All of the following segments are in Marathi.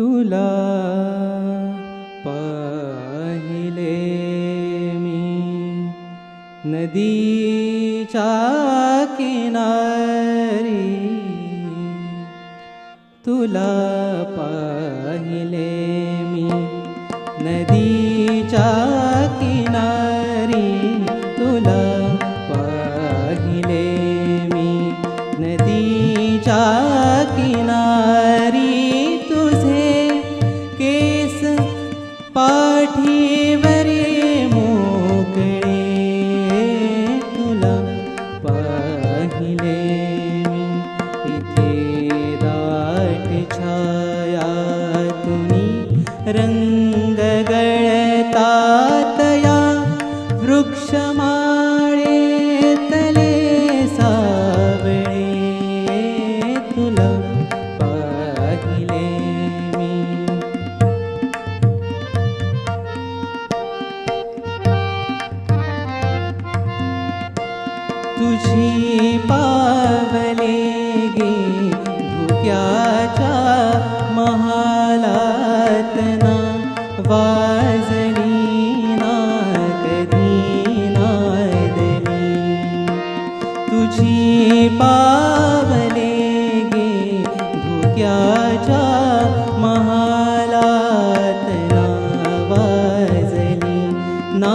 तुला पाहिले मी नदीच्या किनारी. तुला पाहिले मी नदीच्या किनारी. तुला पाहिले मी नदीच्या किनारी. तुझी पावले गे भुक्याच्या महालातना वाजली ना कधी नादली तुझी पावले गे भुक्याच्या महालातना वाजली ना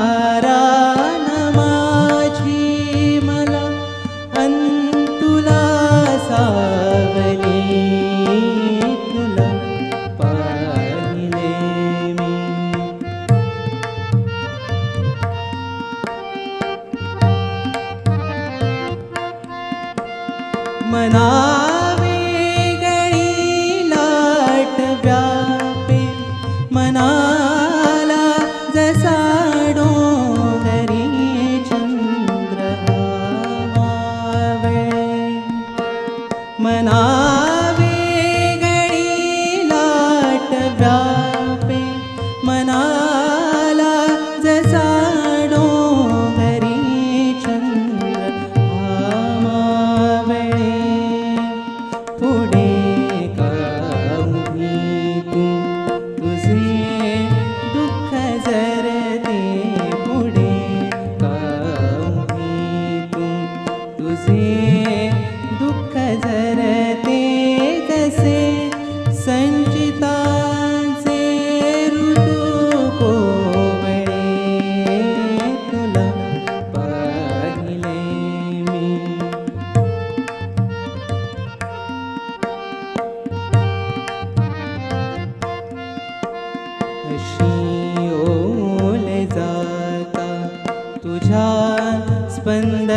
मनावे गई लाट ब्या स्पंद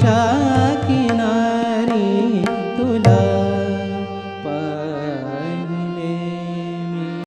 चा